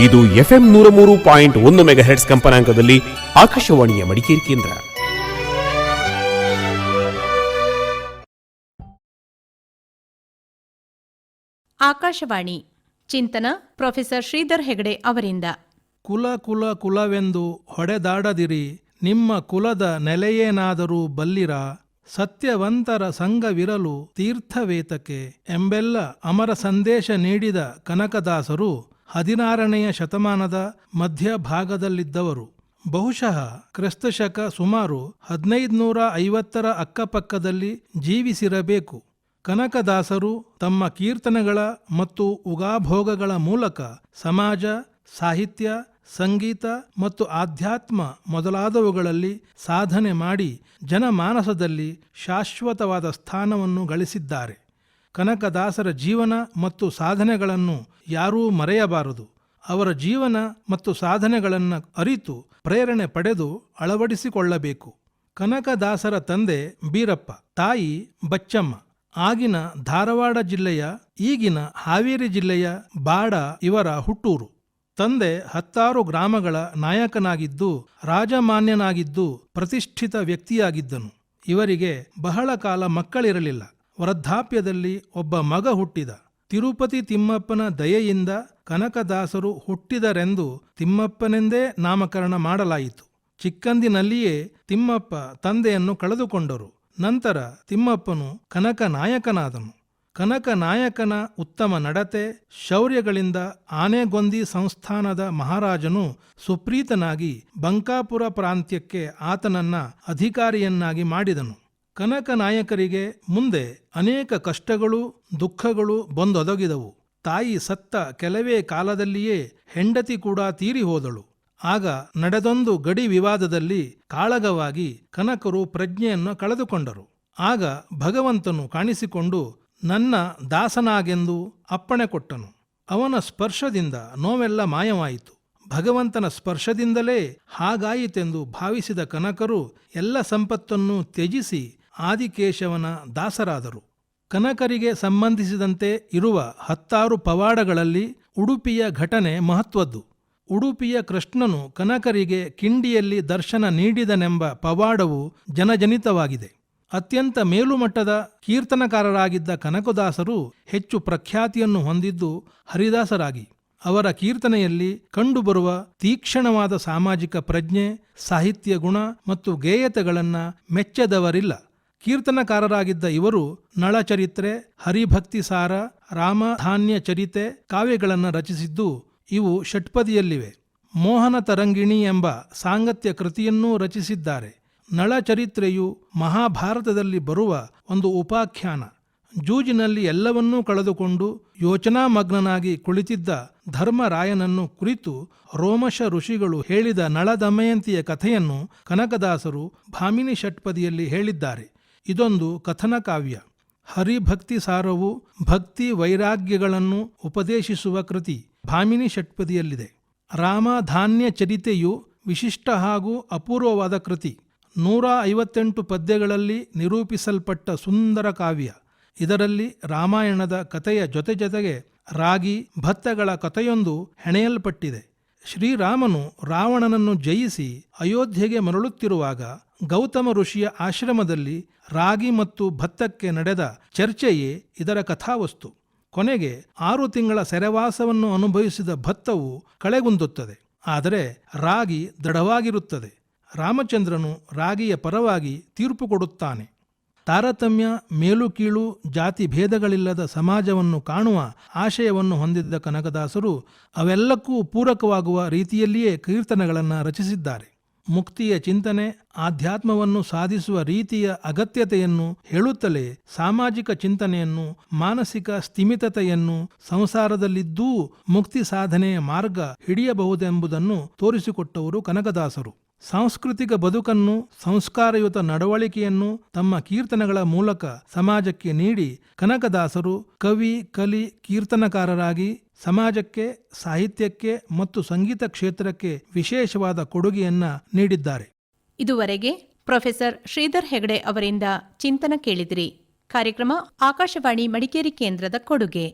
ಇದು ಎಫ್ಎಂ ನೂರ ಮೂರು ಪಾಯಿಂಟ್ ಒಂದು ಮೆಗಾಹೆಟ್ಸ್ ಕಂಪನಾಂಕದಲ್ಲಿ ಆಕಾಶವಾಣಿಯ ಮಡಿಕೇರಿ ಕೇಂದ್ರ. ಆಕಾಶವಾಣಿ ಚಿಂತನ ಪ್ರೊಫೆಸರ್ ಶ್ರೀಧರ್ ಹೆಗಡೆ ಅವರಿಂದ. ಕುಲ ಕುಲ ಕುಲವೆಂದು ಹೊಡೆದಾಡದಿರಿ ನಿಮ್ಮ ಕುಲದ ನೆಲೆಯೇನಾದರೂ ಬಲ್ಲಿರ ಸತ್ಯವಂತರ ಸಂಘವಿರಲು ತೀರ್ಥವೇತಕ್ಕೆ ಎಂಬೆಲ್ಲ ಅಮರ ಸಂದೇಶ ನೀಡಿದ ಕನಕದಾಸರು ಹದಿನಾರನೆಯ ಶತಮಾನದ ಮಧ್ಯಭಾಗದಲ್ಲಿದ್ದವರು. ಬಹುಶಃ ಕ್ರಿಸ್ತಶಕ ಸುಮಾರು ಹದಿನೈದುನೂರ ಐವತ್ತರ ಅಕ್ಕಪಕ್ಕದಲ್ಲಿ ಜೀವಿಸಿರಬೇಕು. ಕನಕದಾಸರು ತಮ್ಮ ಕೀರ್ತನೆಗಳ ಮತ್ತು ಉಗಾಭೋಗಗಳ ಮೂಲಕ ಸಮಾಜ, ಸಾಹಿತ್ಯ, ಸಂಗೀತ ಮತ್ತು ಆಧ್ಯಾತ್ಮ ಮೊದಲಾದವುಗಳಲ್ಲಿ ಸಾಧನೆ ಮಾಡಿ ಜನಮಾನಸದಲ್ಲಿ ಶಾಶ್ವತವಾದ ಸ್ಥಾನವನ್ನು ಗಳಿಸಿದ್ದಾರೆ. ಕನಕದಾಸರ ಜೀವನ ಮತ್ತು ಸಾಧನೆಗಳನ್ನು ಯಾರೂ ಮರೆಯಬಾರದು. ಅವರ ಜೀವನ ಮತ್ತು ಸಾಧನೆಗಳನ್ನು ಅರಿತು ಪ್ರೇರಣೆ ಪಡೆದು ಅಳವಡಿಸಿಕೊಳ್ಳಬೇಕು. ಕನಕದಾಸರ ತಂದೆ ಬೀರಪ್ಪ, ತಾಯಿ ಬಚ್ಚಮ್ಮ, ಆಗಿನ ಧಾರವಾಡ ಜಿಲ್ಲೆಯ, ಈಗಿನ ಹಾವೇರಿ ಜಿಲ್ಲೆಯ ಬಾಡ ಇವರ ಹುಟ್ಟೂರು. ತಂದೆ ಹತ್ತಾರು ಗ್ರಾಮಗಳ ನಾಯಕನಾಗಿದ್ದು, ರಾಜಮಾನ್ಯನಾಗಿದ್ದು, ಪ್ರತಿಷ್ಠಿತ ವ್ಯಕ್ತಿಯಾಗಿದ್ದನು. ಇವರಿಗೆ ಬಹಳ ಕಾಲ ಮಕ್ಕಳಿರಲಿಲ್ಲ. ವೃದ್ಧಾಪ್ಯದಲ್ಲಿ ಒಬ್ಬ ಮಗ ಹುಟ್ಟಿದ. ತಿರುಪತಿ ತಿಮ್ಮಪ್ಪನ ದಯೆಯಿಂದ ಕನಕದಾಸರು ಹುಟ್ಟಿದರೆಂದು ತಿಮ್ಮಪ್ಪನೆಂದೇ ನಾಮಕರಣ ಮಾಡಲಾಯಿತು. ಚಿಕ್ಕಂದಿನಲ್ಲಿಯೇ ತಿಮ್ಮಪ್ಪ ತಂದೆಯನ್ನು ಕಳೆದುಕೊಂಡರು. ನಂತರ ತಿಮ್ಮಪ್ಪನು ಕನಕ ನಾಯಕನಾದನು ಕನಕ ನಾಯಕನ ಉತ್ತಮ ನಡತೆ, ಶೌರ್ಯಗಳಿಂದ ಆನೆಗೊಂದಿ ಸಂಸ್ಥಾನದ ಮಹಾರಾಜನು ಸುಪ್ರೀತನಾಗಿ ಬಂಕಾಪುರ ಪ್ರಾಂತ್ಯಕ್ಕೆ ಆತನನ್ನ ಅಧಿಕಾರಿಯನ್ನಾಗಿ ಮಾಡಿದನು. ಕನಕ ನಾಯಕರಿಗೆ ಮುಂದೆ ಅನೇಕ ಕಷ್ಟಗಳು, ದುಃಖಗಳು ಬಂದೊದಗಿದವು. ತಾಯಿ ಸತ್ತ ಕೆಲವೇ ಕಾಲದಲ್ಲಿಯೇ ಹೆಂಡತಿ ಕೂಡ ತೀರಿ ಹೋದಳು. ಆಗ ನಡೆದೊಂದು ಗಡಿ ವಿವಾದದಲ್ಲಿ ಕಾಳಗವಾಗಿ ಕನಕರು ಪ್ರಜ್ಞೆಯನ್ನು ಕಳೆದುಕೊಂಡರು. ಆಗ ಭಗವಂತನು ಕಾಣಿಸಿಕೊಂಡು, ನನ್ನ ದಾಸನಾಗೆಂದು ಅಪ್ಪಣೆ ಕೊಟ್ಟನು. ಅವನ ಸ್ಪರ್ಶದಿಂದ ನೋವೆಲ್ಲ ಮಾಯವಾಯಿತು. ಭಗವಂತನ ಸ್ಪರ್ಶದಿಂದಲೇ ಹಾಗಾಯಿತೆಂದು ಭಾವಿಸಿದ ಕನಕರು ಎಲ್ಲ ಸಂಪತ್ತನ್ನು ತ್ಯಜಿಸಿ ಆದಿಕೇಶವನ ದಾಸರಾದರು. ಕನಕರಿಗೆ ಸಂಬಂಧಿಸಿದಂತೆ ಇರುವ ಹತ್ತಾರು ಪವಾಡಗಳಲ್ಲಿ ಉಡುಪಿಯ ಘಟನೆ ಮಹತ್ವದ್ದು. ಉಡುಪಿಯ ಕೃಷ್ಣನು ಕನಕರಿಗೆ ಕಿಂಡಿಯಲ್ಲಿ ದರ್ಶನ ನೀಡಿದನೆಂಬ ಪವಾಡವು ಜನಜನಿತವಾಗಿದೆ. ಅತ್ಯಂತ ಮೇಲುಮಟ್ಟದ ಕೀರ್ತನಕಾರರಾಗಿದ್ದ ಕನಕದಾಸರು ಹೆಚ್ಚು ಪ್ರಖ್ಯಾತಿಯನ್ನು ಹೊಂದಿದ್ದು ಹರಿದಾಸರಾಗಿ. ಅವರ ಕೀರ್ತನೆಯಲ್ಲಿ ಕಂಡುಬರುವ ತೀಕ್ಷ್ಣವಾದ ಸಾಮಾಜಿಕ ಪ್ರಜ್ಞೆ, ಸಾಹಿತ್ಯ ಗುಣ ಮತ್ತು ಗೇಯತೆಗಳನ್ನು ಮೆಚ್ಚದವರಿಲ್ಲ. ಕೀರ್ತನಕಾರರಾಗಿದ್ದ ಇವರು ನಳಚರಿತ್ರೆ, ಹರಿಭಕ್ತಿ ಸಾರ ರಾಮಧಾನ್ಯ ಚರಿತೆ ಕಾವ್ಯಗಳನ್ನು ರಚಿಸಿದ್ದು ಇವು ಷಟ್ಪದಿಯಲ್ಲಿವೆ. ಮೋಹನ ತರಂಗಿಣಿ ಎಂಬ ಸಾಂಗತ್ಯ ಕೃತಿಯನ್ನೂ ರಚಿಸಿದ್ದಾರೆ. ನಳಚರಿತ್ರೆಯು ಮಹಾಭಾರತದಲ್ಲಿ ಬರುವ ಒಂದು ಉಪಾಖ್ಯಾನ. ಜೂಜಿನಲ್ಲಿ ಎಲ್ಲವನ್ನೂ ಕಳೆದುಕೊಂಡು ಯೋಚನಾಮಗ್ನನಾಗಿ ಕುಳಿತಿದ್ದ ಧರ್ಮರಾಯನನ್ನು ಕುರಿತು ರೋಮಶ ಋಷಿಗಳು ಹೇಳಿದ ನಳದಮಯಂತಿಯ ಕಥೆಯನ್ನು ಕನಕದಾಸರು ಭಾಮಿನಿ ಷಟ್ಪದಿಯಲ್ಲಿ ಹೇಳಿದ್ದಾರೆ. ಇದೊಂದು ಕಥನ ಕಾವ್ಯ. ಹರಿಭಕ್ತಿ ಸಾರವು ಭಕ್ತಿ ವೈರಾಗ್ಯಗಳನ್ನು ಉಪದೇಶಿಸುವ ಕೃತಿ ಭಾಮಿನಿ ಷಟ್ಪದಿಯಲ್ಲಿದೆ. ರಾಮಧಾನ್ಯ ಚರಿತೆಯು ವಿಶಿಷ್ಟ ಹಾಗೂ ಅಪೂರ್ವವಾದ ಕೃತಿ. ನೂರ ಐವತ್ತೆಂಟು ಪದ್ಯಗಳಲ್ಲಿ ನಿರೂಪಿಸಲ್ಪಟ್ಟ ಸುಂದರ ಕಾವ್ಯ. ಇದರಲ್ಲಿ ರಾಮಾಯಣದ ಕಥೆಯ ಜೊತೆ ಜೊತೆಗೆ ರಾಗಿ ಭತ್ತಗಳ ಕಥೆಯೊಂದು ಹೆಣೆಯಲ್ಪಟ್ಟಿದೆ. ಶ್ರೀರಾಮನು ರಾವಣನನ್ನು ಜಯಿಸಿ ಅಯೋಧ್ಯೆಗೆ ಮರಳುತ್ತಿರುವಾಗ ಗೌತಮ ಋಷಿಯ ಆಶ್ರಮದಲ್ಲಿ ರಾಗಿ ಮತ್ತು ಭತ್ತಕ್ಕೆ ನಡೆದ ಚರ್ಚೆಯೇ ಇದರ ಕಥಾವಸ್ತು. ಕೊನೆಗೆ ಆರು ತಿಂಗಳ ಸೆರೆವಾಸವನ್ನು ಅನುಭವಿಸಿದ ಭತ್ತವು ಕಳೆಗುಂದುತ್ತದೆ. ಆದರೆ ರಾಗಿ ದೃಢವಾಗಿರುತ್ತದೆ. ರಾಮಚಂದ್ರನು ರಾಗಿಯ ಪರವಾಗಿ ತೀರ್ಪು ಕೊಡುತ್ತಾನೆ. ತಾರತಮ್ಯ, ಮೇಲು ಕೀಳು, ಜಾತಿ ಭೇದಗಳಿಲ್ಲದ ಸಮಾಜವನ್ನು ಕಾಣುವ ಆಶಯವನ್ನು ಹೊಂದಿದ್ದ ಕನಕದಾಸರು ಅವೆಲ್ಲಕ್ಕೂ ಪೂರಕವಾಗುವ ರೀತಿಯಲ್ಲಿಯೇ ಕೀರ್ತನೆಗಳನ್ನು ರಚಿಸಿದ್ದಾರೆ. ಮುಕ್ತಿಯ ಚಿಂತನೆ, ಆಧ್ಯಾತ್ಮವನ್ನು ಸಾಧಿಸುವ ರೀತಿಯ ಅಗತ್ಯತೆಯನ್ನು ಹೇಳುತ್ತಲೇ ಸಾಮಾಜಿಕ ಚಿಂತನೆಯನ್ನು, ಮಾನಸಿಕ ಸ್ಥಿಮಿತತೆಯನ್ನು ಸಂಸಾರದಲ್ಲಿದ್ದೂ ಮುಕ್ತಿ ಸಾಧನೆಯ ಮಾರ್ಗ ಹಿಡಿಯಬಹುದೆಂಬುದನ್ನು ತೋರಿಸಿಕೊಟ್ಟವರು ಕನಕದಾಸರು. ಸಾಂಸ್ಕೃತಿಕ ಬದುಕನ್ನು, ಸಂಸ್ಕಾರಯುತ ನಡವಳಿಕೆಯನ್ನು ತಮ್ಮ ಕೀರ್ತನೆಗಳ ಮೂಲಕ ಸಮಾಜಕ್ಕೆ ನೀಡಿ ಕನಕದಾಸರು ಕವಿ, ಕಲಿ, ಕೀರ್ತನಕಾರರಾಗಿ ಸಮಾಜಕ್ಕೆ, ಸಾಹಿತ್ಯಕ್ಕೆ ಮತ್ತು ಸಂಗೀತ ಕ್ಷೇತ್ರಕ್ಕೆ ವಿಶೇಷವಾದ ಕೊಡುಗೆಯನ್ನ ನೀಡಿದ್ದಾರೆ. ಇದುವರೆಗೆ ಪ್ರೊಫೆಸರ್ ಶ್ರೀಧರ್ ಹೆಗಡೆ ಅವರಿಂದ ಚಿಂತನ ಕೇಳಿದಿರಿ. ಕಾರ್ಯಕ್ರಮ ಆಕಾಶವಾಣಿ ಮಡಿಕೇರಿ ಕೇಂದ್ರದ ಕೊಡುಗೆ.